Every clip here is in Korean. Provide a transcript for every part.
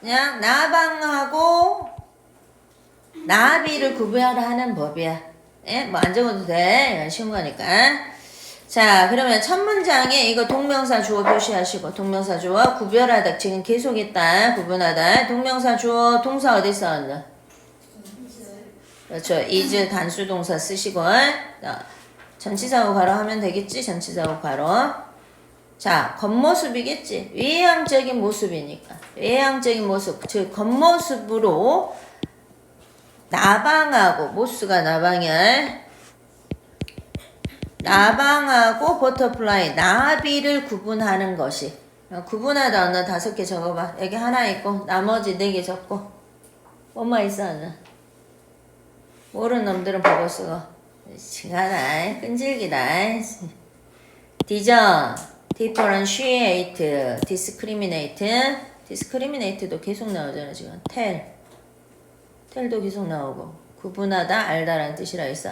그냥 나방하고 나비를 구별하는 법이야. 예? 뭐 안 적어도 돼. 쉬운 거니까. 자, 그러면 첫 문장에 이거 동명사 주어 표시하시고 동명사 주어 구별하다 지금 계속 있다. 구분하다. 동명사 주어 동사 어디 써왔나? 그렇죠. is 단수 동사 쓰시고 자, 전치사고 가로 하면 되겠지? 전치사고 가로. 자, 겉모습이겠지. 외향적인 모습이니까. 외향적인 모습, 즉 겉모습으로 나방하고 모스가 나방이야. 나방하고 버터플라이 나비를 구분하는 것이 어, 구분하다 언어 다섯 개 적어봐. 여기 하나 있고 나머지 네 개 적고 뭐만 있어 언어. 모르는 놈들은 보고 쓰고 시간아 끈질기다. 디전, differentiate, discriminate, discriminate도 계속 나오잖아 지금. tell, tell도 계속 나오고 구분하다 알다라는 뜻이라 했어.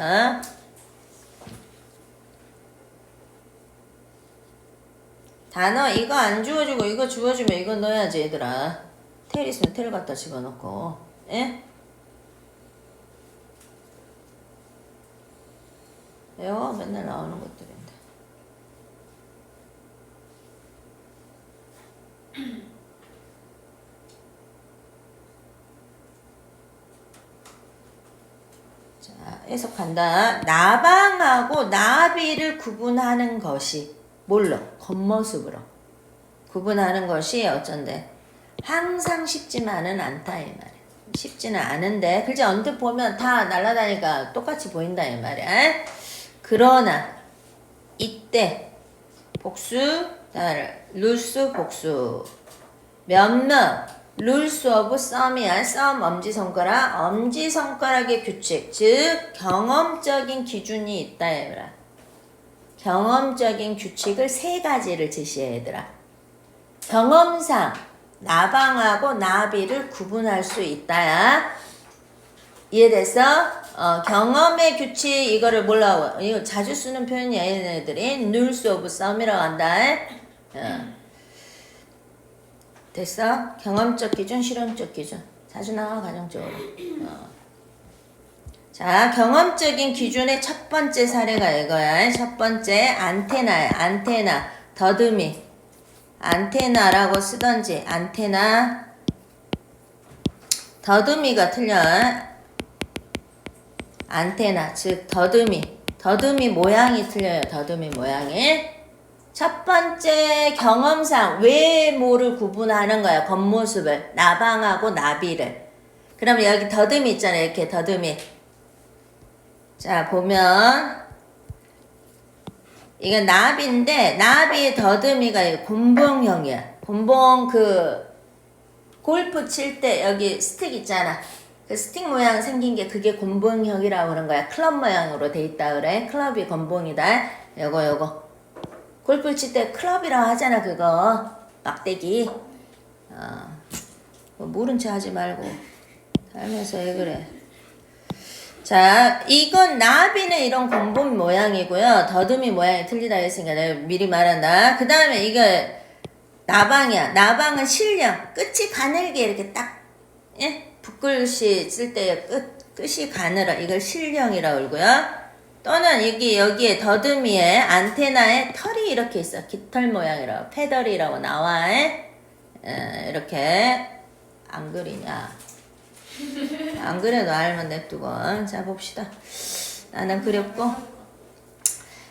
단어 이거 안 주워주고 이거 주워주면 이거 넣어야지 얘들아. 텔 있으면 텔 갖다 집어넣고. 예? 외워 맨날 나오는 것들인데. 자, 해석한다. 나방하고 나비를 구분하는 것이 뭘로? 겉모습으로. 구분하는 것이 어쩐데? 항상 쉽지만은 않다 이 말이야. 쉽지는 않은데 글자 언뜻 보면 다 날아다니까 똑같이 보인다 이 말이야. 그러나 이때 복수, 룰수 복수 몇몇 룰스 오브 썸이야 썸 엄지손가락 엄지손가락의 규칙 즉 경험적인 기준이 있다 얘들아 경험적인 규칙을 세 가지를 제시해 얘들아 경험상 나방하고 나비를 구분할 수 있다야 이해됐어? 어, 경험의 규칙 이거를 몰라 이거 자주 쓰는 표현이야 얘네들이 룰스 오브 썸이라고 한다 어. 됐어? 경험적 기준, 실험적 기준. 자주 나와, 가정적으로. 어. 자, 경험적인 기준의 첫 번째 사례가 이거야. 첫 번째, 안테나야. 안테나. 더듬이. 안테나라고 쓰던지, 안테나. 더듬이가 틀려. 안테나. 즉, 더듬이. 더듬이 모양이 틀려요. 더듬이 모양이. 첫 번째 경험상 외모를 구분하는 거야. 겉모습을. 나방하고 나비를. 그러면 여기 더듬이 있잖아요. 이렇게 더듬이. 자, 보면 이건 나비인데 나비의 더듬이가 곤봉형이야. 곤봉 그 골프 칠 때 여기 스틱 있잖아. 그 스틱 모양 생긴 게 그게 곤봉형이라고 그런 거야. 클럽 모양으로 돼 있다 그래. 클럽이 곤봉이다. 요거 요거. 골프 칠 때 클럽이라고 하잖아 그거. 막대기. 어, 뭐 모른 체 하지 말고 살면서 왜 그래. 자 이건 나비는 이런 곰봉 모양이고요. 더듬이 모양이 틀리다 했으니까 내가 미리 말한다. 그 다음에 이거 나방이야. 나방은 실령 끝이 가늘게 이렇게 딱 예? 붓글씨 쓸 때 끝, 끝이 가늘어 이걸 실령이라고 그러고요 또는 여기 여기에 더듬이에 안테나에 털이 이렇게 있어 깃털 모양이라고 페더리라고 나와 에? 이렇게 안 그리냐. 안 그래도 알면 냅두고. 자 봅시다. 나는 그렸고.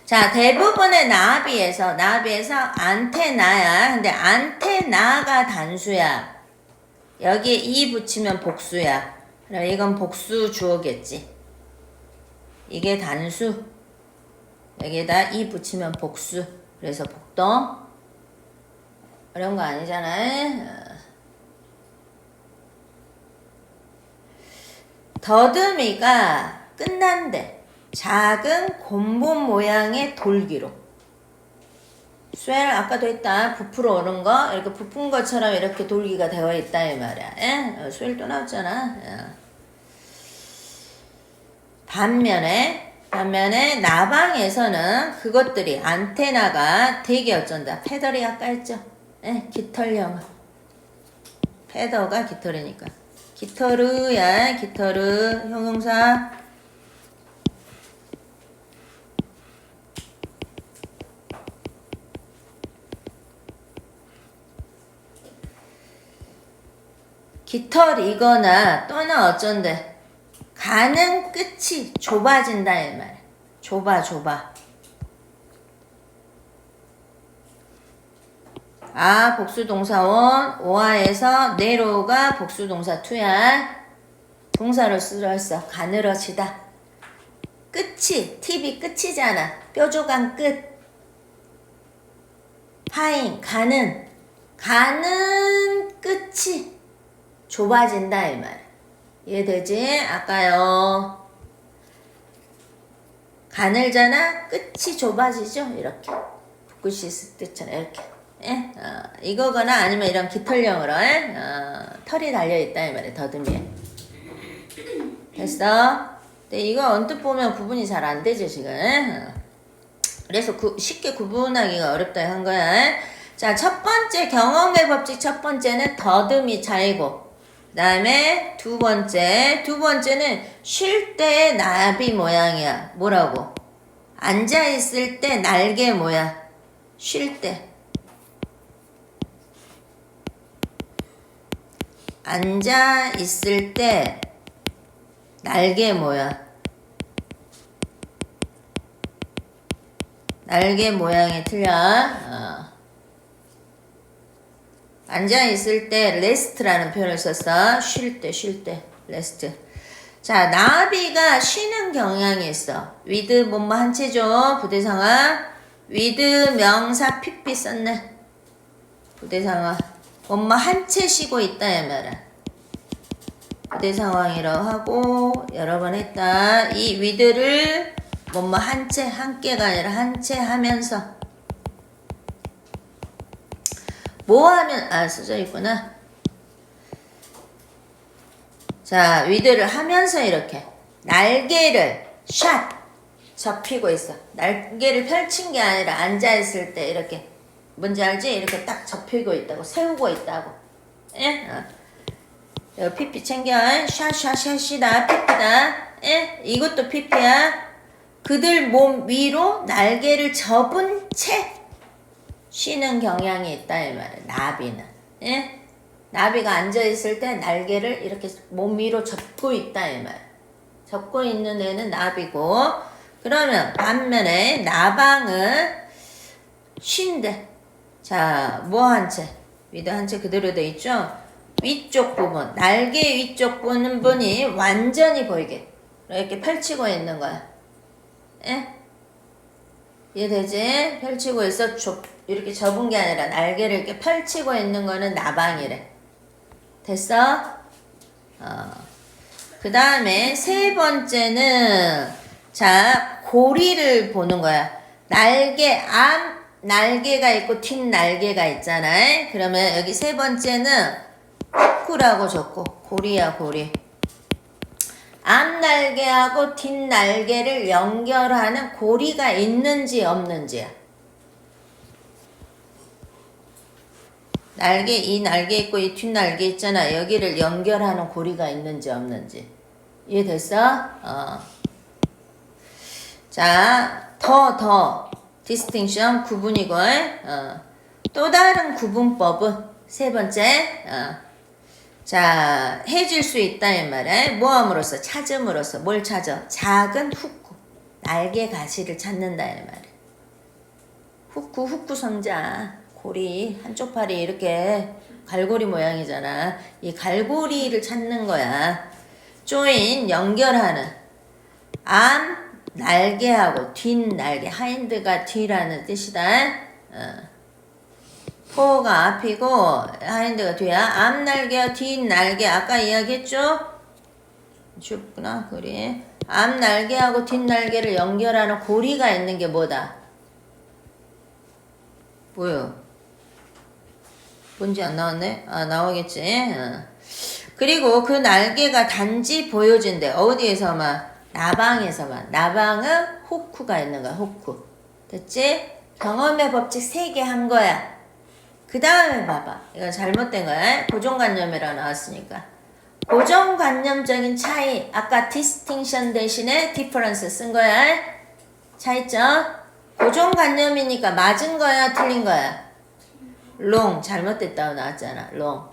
자 대부분의 나비에서 나비에서 안테나야. 근데 안테나가 단수야. 여기에 이 붙이면 복수야. 그럼 이건 복수 주어겠지 이게 단수. 여기에다 이 붙이면 복수. 그래서 복동 어려운 거 아니잖아요. 더듬이가 끝난대. 작은 곰본 모양의 돌기로. 쇠 아까도 했다. 부풀어 오른 거. 이렇게 부푼 것처럼 이렇게 돌기가 되어 있다 이 말이야. 예? 쇠또 나왔잖아. 예. 반면에 반면에 나방에서는 그것들이 안테나가 되게 어쩐다. 페달이 아까 했죠. 예, 깃털형. 헤더가 깃털이니까. 깃털이야, 깃털이. 형용사. 깃털이거나 또는 어쩐데 가는 끝이 좁아진다 이 말. 좁아 좁아. 아 복수동사원 오아에서 내로가 복수동사 투야. 동사로 쓰였어. 가늘어지다. 끝이 팁이 끝이잖아. 뾰족한 끝. 파인 가는 가는 끝이 좁아진다 이 말. 이해되지? 아까요. 가늘잖아. 끝이 좁아지죠. 이렇게. 붓글씨 뜻처럼 이렇게. 예? 어, 이거거나 아니면 이런 깃털형으로 예? 어, 털이 달려 있다 이 말이야. 더듬이에. 됐어? 근데 이거 언뜻 보면 구분이 잘 안 되죠 지금. 어. 그래서 구- 쉽게 구분하기가 어렵다 한 거야. 예? 자, 첫 번째 경험의 법칙 첫 번째는 더듬이 차이고. 그 다음에 두 번째, 두 번째는 쉴 때의 나비 모양이야. 뭐라고? 앉아 있을 때 날개 모양. 쉴 때. 앉아 있을 때 날개 모양. 날개 모양이 틀려. 어. 앉아 있을 때 레스트라는 표현을 썼어. 쉴 때, 쉴 때, 레스트. 자, 나비가 쉬는 경향이 있어. 위드 뭐뭐 한 채죠. 부대상화. 위드 명사 핏빛 썼네. 부대상화. 뭐뭐 한채 쉬고 있다 이 말이야. 부대 상황이라고 하고 여러 번 했다. 이 위드를 뭐뭐 한 채, 한 개가 아니라 한채 하면서 뭐 하면 아 써져 있구나. 자 위드를 하면서 이렇게 날개를 샷 접히고 있어. 날개를 펼친 게 아니라 앉아 있을 때 이렇게 뭔지 알지? 이렇게 딱 접히고 있다고 세우고 있다고. 예? 어. 여기 피피 챙겨. 샤샤샤시다. 피피다. 예? 이것도 피피야. 그들 몸 위로 날개를 접은 채 쉬는 경향이 있다 이 말이야. 나비는. 예? 나비가 앉아 있을 때 날개를 이렇게 몸 위로 접고 있다 이 말. 접고 있는 애는 나비고 그러면 반면에 나방은 쉰대. 자, 뭐 한 채? 위드 한채 그대로 돼 있죠? 위쪽 부분, 날개 위쪽 부분이 완전히 보이게 이렇게 펼치고 있는 거야. 예? 이해되지? 펼치고 있어. 좁, 이렇게 접은 게 아니라 날개를 이렇게 펼치고 있는 거는 나방이래. 됐어? 어. 그 다음에 세 번째는 자 고리를 보는 거야. 날개 앞 날개가 있고 뒷 날개가 있잖아. 그러면 여기 세 번째는 후쿠라고 적고 고리야 고리. 앞 날개하고 뒷 날개를 연결하는 고리가 있는지 없는지야. 날개 이 날개 있고 이 뒷 날개 있잖아. 여기를 연결하는 고리가 있는지 없는지 이해됐어? 어. 자, 더더 distinction 구분이고 어. 또 다른 구분법은 세 번째 어. 자 해질 수 있다 이 말에 모함으로써 찾음으로써 뭘 찾아? 작은 후쿠 날개 가시를 찾는다 이 말에 후쿠 후쿠 성자 고리 한쪽 팔이 이렇게 갈고리 모양이잖아. 이 갈고리를 찾는 거야. 조인 연결하는. 암 날개하고 뒷 날개 하인드가 뒤라는 뜻이다. 어. 포가 앞이고 하인드가 뒤야. 앞 날개와 뒷 날개 아까 이야기했죠? 춥구나 고리. 앞 날개하고 뒷 날개를 연결하는 고리가 있는 게 뭐다? 뭐요 뭔지 안 나왔네? 아, 나오겠지. 어. 그리고 그 날개가 단지 보여진대. 어디에서만? 나방에서만. 나방은 호쿠가 있는 거야, 호쿠. 됐지? 경험의 법칙 세개한 거야. 그 다음에 봐봐. 이거 잘못된 거야. 고정관념이라고 나왔으니까. 고정관념적인 차이. 아까 distinction 대신에 difference 쓴 거야. 차이점. 고정관념이니까 맞은 거야, 틀린 거야? Wrong. 잘못됐다고 나왔잖아. wrong.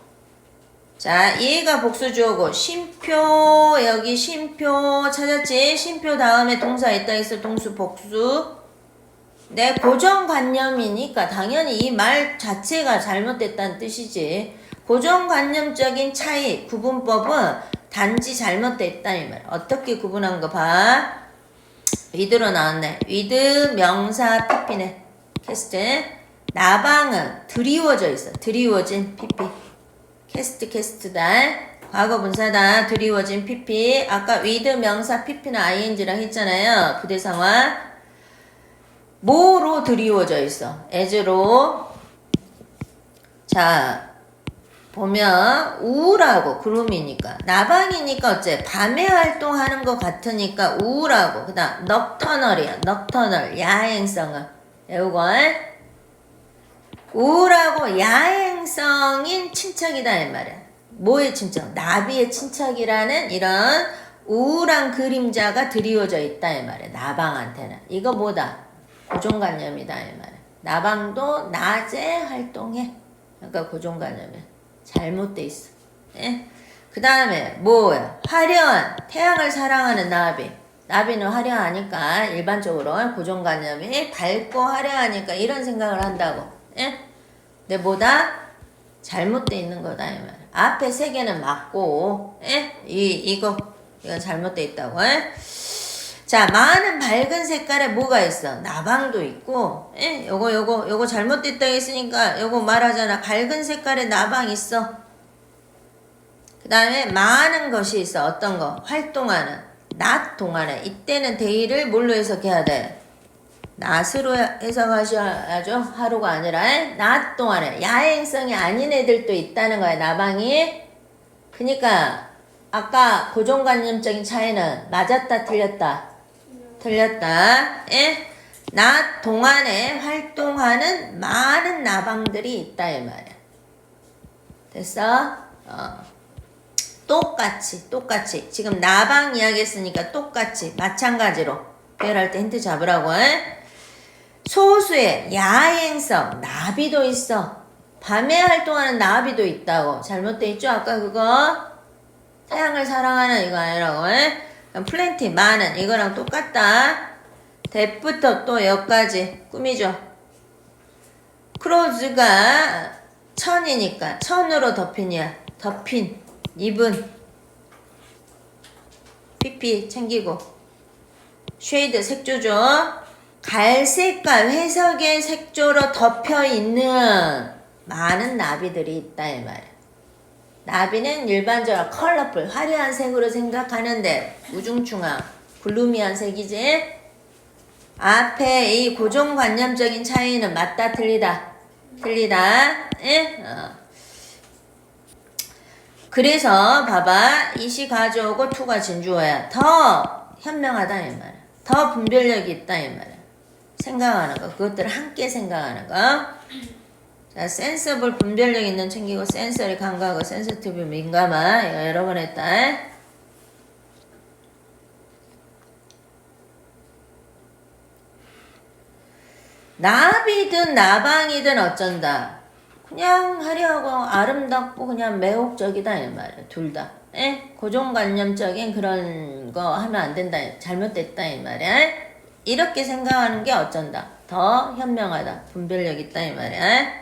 자, 얘가 복수 주어고 쉼표 여기 쉼표 찾았지? 쉼표 다음에 동사 있다 있어 동수 복수. 내 고정관념이니까 당연히 이 말 자체가 잘못됐다는 뜻이지. 고정관념적인 차이 구분법은 단지 잘못됐다 이 말. 어떻게 구분한 거 봐. 위드로 나왔네. 위드 명사 PP네. 캐스트. 나방은 드리워져 있어. 드리워진 PP. 캐스트 캐스트다. 과거 분사다. 드리워진 PP. 아까 위드 명사 PP는 ing랑 했잖아요. 부대상화. 뭐로 드리워져 있어? as로. 자, 보면 우울하고 구름이니까 나방이니까 어째 밤에 활동하는 것 같으니까 우울하고 그다음 넉터널이야 넉터널 야행성은 외우고 우울하고 야행성인 친척이다 이 말이야 뭐의 친척 나비의 친척이라는 이런 우울한 그림자가 드리워져 있다 이 말이야 나방한테는 이거 뭐다 고정관념이다 이 말이야 나방도 낮에 활동해 그러니까 고정관념이야 잘못돼 있어. 예? 그 다음에 뭐야? 화려한 태양을 사랑하는 나비. 나비는 화려하니까 일반적으로 고정관념이 밝고 화려하니까 이런 생각을 한다고. 예? 근데 뭐다? 잘못돼 있는 거다 이 말. 앞에 세 개는 맞고, 예? 이 이거 이건 잘못돼 있다고. 예? 자, 많은 밝은 색깔에 뭐가 있어? 나방도 있고, 예? 요거, 요거, 요거 잘못됐다 했으니까, 요거 말하잖아. 밝은 색깔에 나방 있어. 그 다음에 많은 것이 있어. 어떤 거? 활동하는. 낮 동안에. 이때는 데이를 뭘로 해석해야 돼? 낮으로 해석하셔야죠. 하루가 아니라, 예? 낮 동안에. 야행성이 아닌 애들도 있다는 거야, 나방이. 그니까, 아까 고정관념적인 차이는 맞았다, 틀렸다. 틀렸다. 예? 낮 동안에 활동하는 많은 나방들이 있다 이 말이야. 됐어? 어. 똑같이 똑같이 지금 나방 이야기했으니까 똑같이 마찬가지로 배열할 때 힌트 잡으라고. 예? 소수의 야행성 나비도 있어. 밤에 활동하는 나비도 있다고. 잘못돼 있죠? 아까 그거 태양을 사랑하는 이거 아니라고. 예? 플랜티 많은 이거랑 똑같다. 대부터 또 여기까지 꾸미죠. 크로즈가 천이니까 천으로 덮인이야. 덮인 입은 PP 챙기고 쉐이드 색조죠. 갈색깔 회색의 색조로 덮여 있는 많은 나비들이 있다 이 말이야. 나비는 일반적으로 컬러풀, 화려한 색으로 생각하는데 우중충한, 글루미한 색이지. 앞에 이 고정관념적인 차이는 맞다, 틀리다, 틀리다. 예? 어. 그래서 봐봐, 이시 가져오고 투가 진주어야. 더 현명하다 이 말이야. 더 분별력이 있다 이 말이야. 생각하는 거, 그것들을 함께 생각하는 거. 자, 센서블 분별력 있는 챙기고 센서리 감각하고 센서티브 민감한 이거 여러 번 했다. 나비든 나방이든 어쩐다. 그냥 화려하고 아름답고 그냥 매혹적이다 이 말이야. 둘 다. 예? 고정관념적인 그런 거 하면 안 된다. 잘못됐다 이 말이야. 이렇게 생각하는 게 어쩐다. 더 현명하다. 분별력 있다 이 말이야.